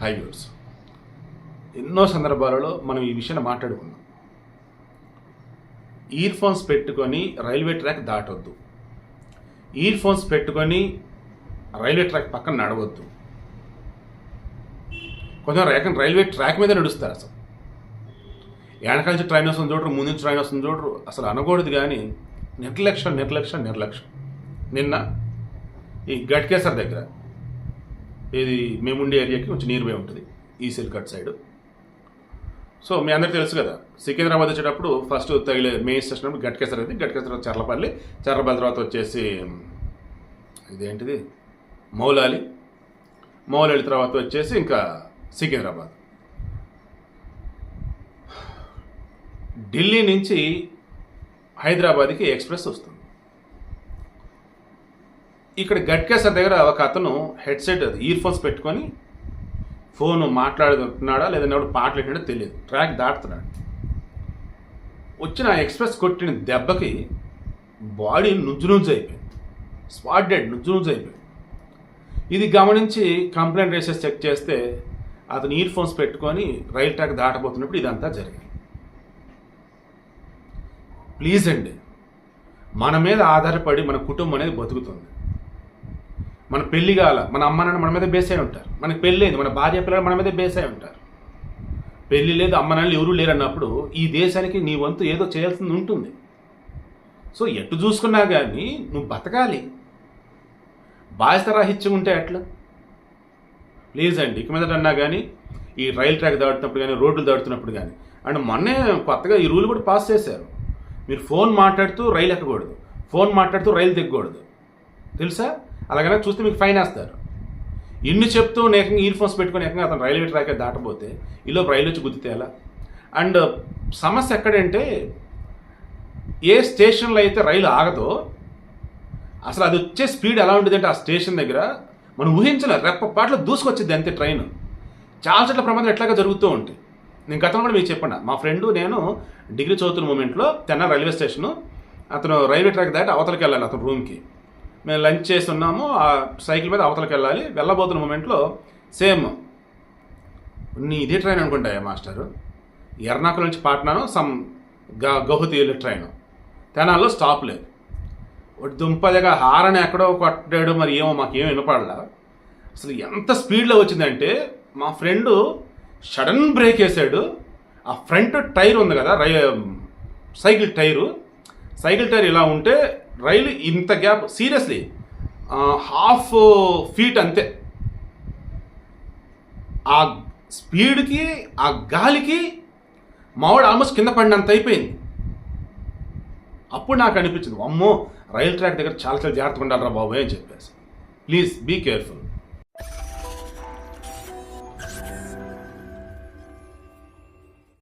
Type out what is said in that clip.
High viewers ఎన్నో సందర్భాలలో మనం ఈ విషయాన్ని మాట్లాడుకున్నాం ఇయర్ ఫోన్స్ పెట్టుకొని రైల్వే ట్రాక్ దాటొద్దు. ఇయర్ ఫోన్స్ పెట్టుకొని రైల్వే ట్రాక్ పక్కన నడవద్దు. కొంచెం రేఖ రైల్వే ట్రాక్ మీద నడుస్తారు అసలు. వెనకాల నుంచి ట్రైన్ వస్తుంది చూడరు ముందు నుంచి ట్రైన్ వస్తుంది చూడరు అసలు అనకూడదు కానీ నిర్లక్ష్యం నిర్లక్ష్యం నిర్లక్ష్యం. నిన్న ఈ గట్కేసర్ దగ్గర ఇది మేముండే ఏరియాకి కొంచెం నియర్ బై ఉంటుంది ఈ సిల్కట్ సైడ్ సో మీ అందరికీ తెలుసు కదా సికింద్రాబాద్ వచ్చేటప్పుడు ఫస్ట్ తగిలే మెయిన్ స్టేషన్ గట్కేసర్ అయితే గట్కేసర్ చర్లపల్లి చర్లపల్లి తర్వాత వచ్చేసి ఇదేంటిది? మౌలాలి. మౌలాలి తర్వాత వచ్చేసి ఇంకా సికింద్రాబాద్. ఢిల్లీ నుంచి హైదరాబాద్కి ఎక్స్ప్రెస్ వస్తుంది. ఇక్కడ గట్కేసర్ దగ్గర ఒక అతను హెడ్సెట్ ఇయర్ ఫోన్స్ పెట్టుకొని ఫోన్ మాట్లాడుతున్నాడా లేదంటే ఎవడు పాటలు పెట్టాడో తెలియదు. ట్రాక్ దాటుతున్నాడు. వచ్చిన ఎక్స్ప్రెస్ కొట్టిన దెబ్బకి బాడీ నుంచు నుంచు అయిపోయింది. స్పాట్ డెడ్ నుంచు అయిపోయింది. ఇది గమనించి కంప్లైంట్ రేసెస్ చెక్ చేస్తే అతను ఇయర్ ఫోన్స్ పెట్టుకొని రైల్ ట్రాక్ దాటబోతున్నప్పుడు ఇదంతా జరిగింది. ప్లీజ్ అండి మన మీద ఆధారపడి మన కుటుంబం అనేది బతుకుతుంది. మన పెళ్ళి కాల మన అమ్మ నాన్న మన మీద బేస్ అయి ఉంటారు. మనకి పెళ్ళి లేదు మన భార్య పిల్లలు మన మీద బేస్ అయి ఉంటారు. పెళ్ళి లేదు అమ్మ నాన్నలు ఎవరూ లేరు అన్నప్పుడు ఈ దేశానికి నీ వంతు ఏదో చేయాల్సింది ఉంటుంది. సో ఎటు చూసుకున్నా కానీ నువ్వు బతకాలి. బాధ్యత రాహిత్యం ఉంటే ఎట్లా? ప్లీజ్ అండి ఇక మీదట అన్నా కానీ ఈ రైల్ ట్రాక్ దాటుతున్నప్పుడు కానీ రోడ్లు దాటుతున్నప్పుడు కానీ అండ్ మొన్నే కొత్తగా ఈ రూల్ కూడా పాస్ చేశారు. మీరు ఫోన్ మాట్లాడుతూ రైలు ఎక్కకూడదు. ఫోన్ మాట్లాడుతూ రైలు దిగకూడదు. తెలుసా? అలాగనే చూస్తే మీకు ఫైన్ వేస్తారు. ఇన్ని చెప్తూ ఏకంగా ఇయర్ ఫోన్స్ పెట్టుకొని ఏకంగా అతను రైల్వే ట్రాక్ దాటపోతే ఈలో రైలు వచ్చి గుద్దితే ఎలా? అండ్ సమస్య ఎక్కడంటే ఏ స్టేషన్లో అయితే రైలు ఆగదో అసలు అది వచ్చే స్పీడ్ ఎలా ఉంటుంది ఆ స్టేషన్ దగ్గర మనం ఊహించలేదు రెప్ప పాటలో దూసుకొచ్చింది అంతే ట్రైన్. చాలా చోట్ల ప్రమాదం ఎట్లాగా జరుగుతూ ఉంటాయి. నేను గతంలో కూడా మీకు చెప్పండి మా ఫ్రెండ్ నేను డిగ్రీ చదువుతున్న మూమెంట్లో తెన్న రైల్వే స్టేషను అతను రైల్వే ట్రాక్ దాటి అవతలకి వెళ్ళాలి అతను రూమ్కి. మేము లంచ్ చేస్తున్నాము ఆ సైకిల్ మీద అవతలకి వెళ్ళాలి. వెళ్ళబోతున్న మూమెంట్లో సేమ్. నీ ఇదే ట్రైన్ అనుకుంటాయా మాస్టరు? ఎర్నాకుల నుంచి పాట్నాను సమ్ గ గౌహతి వెళ్ళే ట్రైన్. తెనాల్లో స్టాప్ లేదు. దుంపదిగా హారని ఎక్కడో కొట్టాడు మరి ఏమో మాకేం వినపడలా. అసలు ఎంత స్పీడ్లో వచ్చిందంటే మా ఫ్రెండు సడన్ బ్రేక్ వేసాడు. ఆ ఫ్రంట్ టైర్ ఉంది కదా రై సైకిల్ టైరు. సైకిల్ టైర్ ఇలా ఉంటే రైలు ఇంత గ్యాప్ సీరియస్లీ హాఫ్ ఫీట్ అంతే. ఆ స్పీడ్కి ఆ గాలికి మావాడు ఆల్మోస్ట్ కింద పడినంత అయిపోయింది. అప్పుడు నాకు అనిపించింది అమ్మో రైల్ ట్రాక్ దగ్గర చాలా చాలా జాగ్రత్తగా ఉండాలిరా బాబు అని చెప్పేసి. Please be careful.